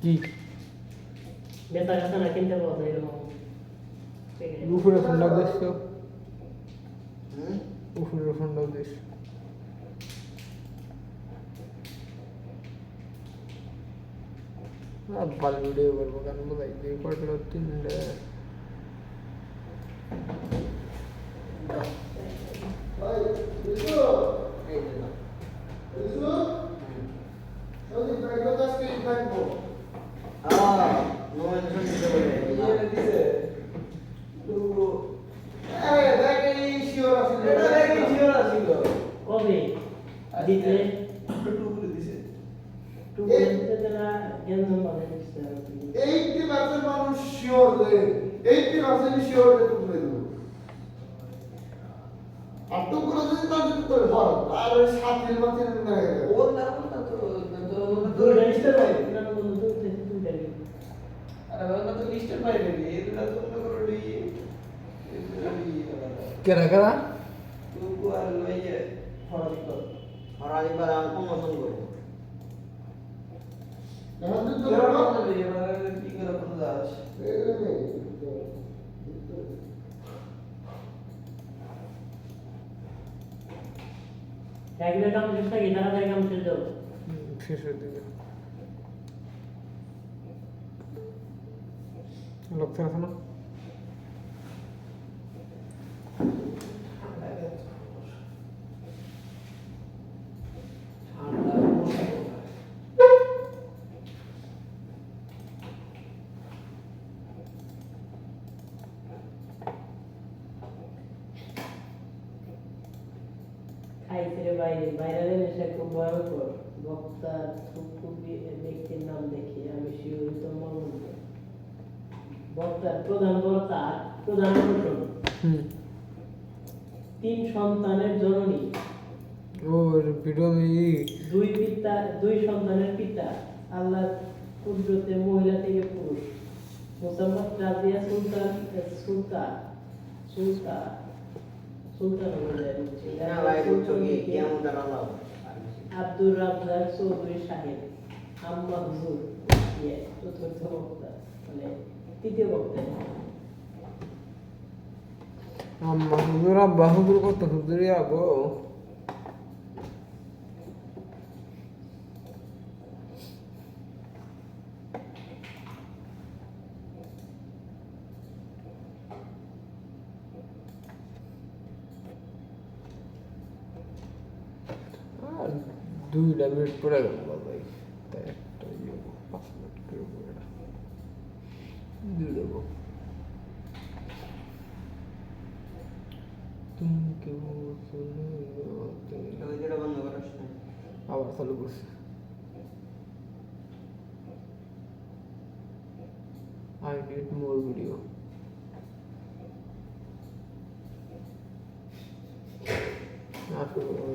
কি বেতা কাছে না কিনতে পাওয়া যায় এরকম উপরে ফোনটা হুম উপরে ফোনটা দিস ভালো ভিডিও করব বোঝাই দিয়ে কয়টা তিনটে এই যে নাও। আহ, nomination দিতে বলে। কবে দিতে টু বলতে তারা জ্ঞান বাধা দিচ্ছে আর কি। এইটি পার্সেন্ট মানুষ শিওর যে এইটি পার্সেন্ট শিওর যে তুমি দেবো আর তো করে যদি তার যদি করে ধর আর ওই সাত দিন বা তিন দিন হয়ে ওর নাম না তো, দুইটা, দুইটা দিন। আরে ওর তো list বাইরে এগুলা তো মনে করো। কেরা কেরা টুকু আর ওই যে কর। করব। এখন যদি কেরা ধরো, বলতে রে, খাইছে রে বাইরে বাইরে নেশা খুব ভয়ঙ্কর বক্তা থুকু ব্যক্তির নাম দেখে আমি শিহরিত মর্মন্ত বক্তার প্রধান বক্তা প্রধান হুম তিন সন্তানের জননী ওর ভিডিও দুই পিতা দুই সন্তানের পিতা। আল্লাহ কুদরতে মহিলা থেকে পুরুষ। মোসাম্মদ রাজিয়া সুলতান সুলতান সুলতান। আব্দুর রাজ্জাক চৌধুরী সাহেব আম্মা, হুজুর চতুর্থ বক্তা মানে তৃতীয় বক্তা আম্মা হুজুর আব্বা, হুজুর কত হুজুরি আবো আর দুইটা মিনিট পরে গেল ভাই তাই একটা ইয়ে পাঁচ মিনিট করে এটা দিয়ে দেবো তুমি কেউ আবার চালু করছে। I need more video After all,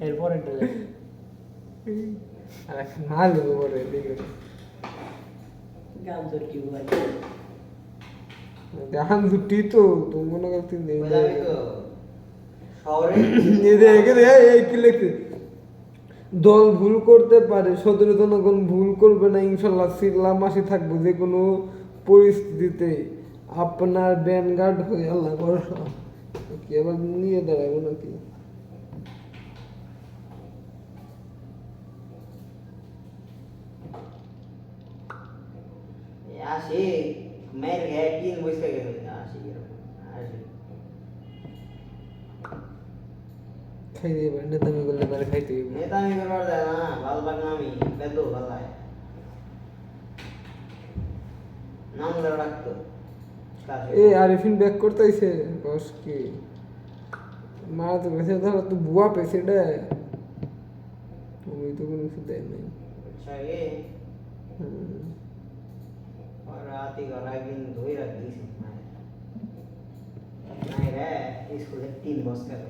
এরপরে গান দুটি তো মনে দল ভুল করতে পারে সদর জনগণ ভুল করবে না ইনশাল্লাহ সিল্লামাসি থাকব যে কোনো পরিস্থিতিতে আপনার ব্যানগার্ড হয়ে আল্লাহ ভরসা কি আবার নিয়ে দাঁড়াবো নাকি আসে মেয়ের একদিন বসে গেছে আসি এরকম আসি। খাই দিয়ে পারে নেতামি করলে পারে খাইতে হবে নেতা আমি করবার যায় না ভালো বাগ নামি বেদো ভালায় নাম ধরে রাখতো এ আরিফিন ব্যাক করতেইছে বস কি? মা তো গেছে ধরো তো বুয়া পেছে রে ওই তো কোনো কিছু দেয় নাই। চাগে হুম। ರಾತಿಗೆ ಹೊರಗಿನ ದೂರ ಬೀಸಿ ಮಾಡಿದ ನಾಯಿರೆ ಈ ಸ್ಕೂಲ್ ತಿನ್ಬೋಸ್ಕರ